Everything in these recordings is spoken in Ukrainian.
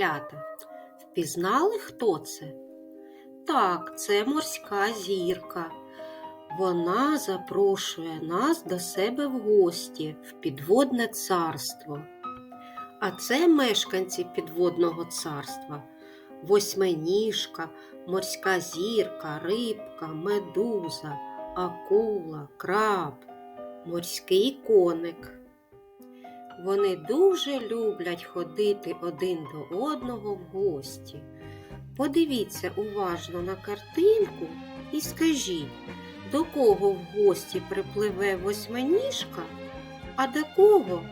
малята. Впізнали, хто це? Так, це морська зірка. Вона запрошує нас до себе в гості в підводне царство. А це мешканці підводного царства. Восьминіжка, морська зірка, рибка, медуза, акула, краб, морський коник. Вони дуже люблять ходити один до одного в гості. Подивіться уважно на картинку і скажіть, до кого в гості припливе восьминіжка, а до кого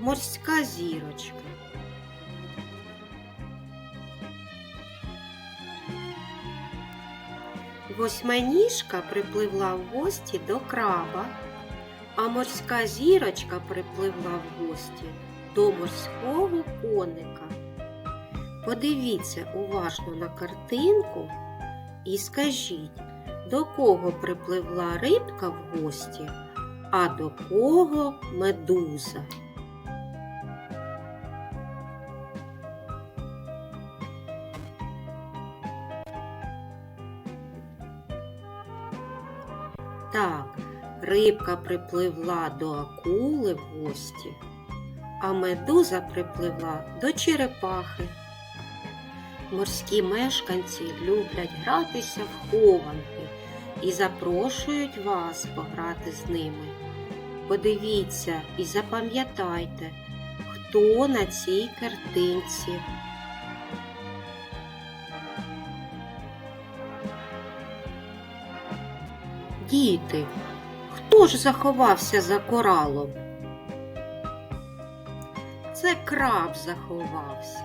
морська зірочка. Восьминіжка припливла в гості до краба, а морська зірочка припливла в гості до морського коника. Подивіться уважно на картинку і скажіть, до кого припливла рибка в гості, а до кого медуза. Так, рибка припливла до акули в гості, а медуза припливла до черепахи. Морські мешканці люблять гратися в хованки і запрошують вас пограти з ними. Подивіться і запам'ятайте, хто на цій картинці. Діти, хто ж заховався за коралом? Це краб заховався.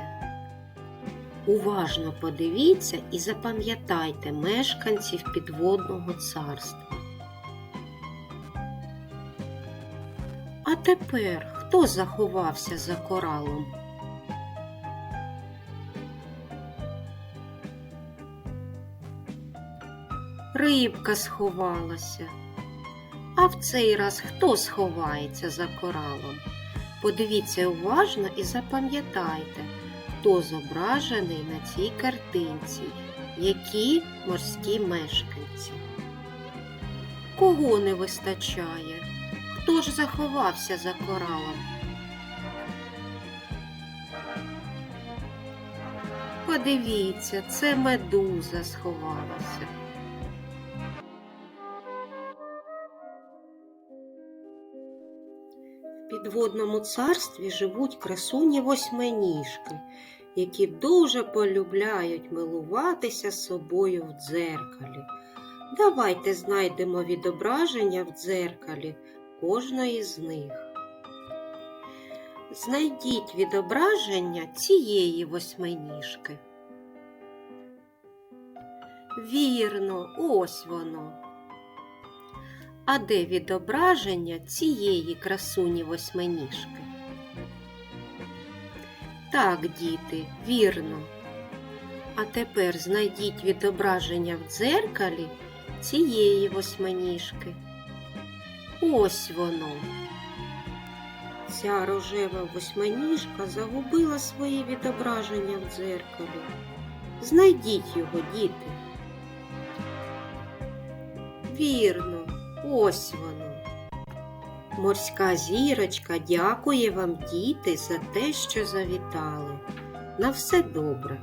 Уважно подивіться і запам'ятайте мешканців підводного царства. А тепер хто заховався за коралом? Рибка сховалася. А в цей раз хто сховається за коралом? Подивіться уважно і запам'ятайте, хто зображений на цій картинці, які морські мешканці. Кого не вистачає? Хто ж заховався за коралом? Подивіться, це медуза сховалася. Підводному царстві живуть красуні восьминіжки, які дуже полюбляють милуватися собою в дзеркалі. Давайте знайдемо відображення в дзеркалі кожної з них. Знайдіть відображення цієї восьминіжки. Вірно, ось воно. А де відображення цієї красуні восьминіжки? Так, діти, вірно. А тепер знайдіть відображення в дзеркалі цієї восьминіжки. Ось воно. Ця рожева восьминіжка загубила своє відображення в дзеркалі. Знайдіть його, діти. Вірно, ось воно. Морська зірочка дякує вам, діти, за те, що завітали. На все добре.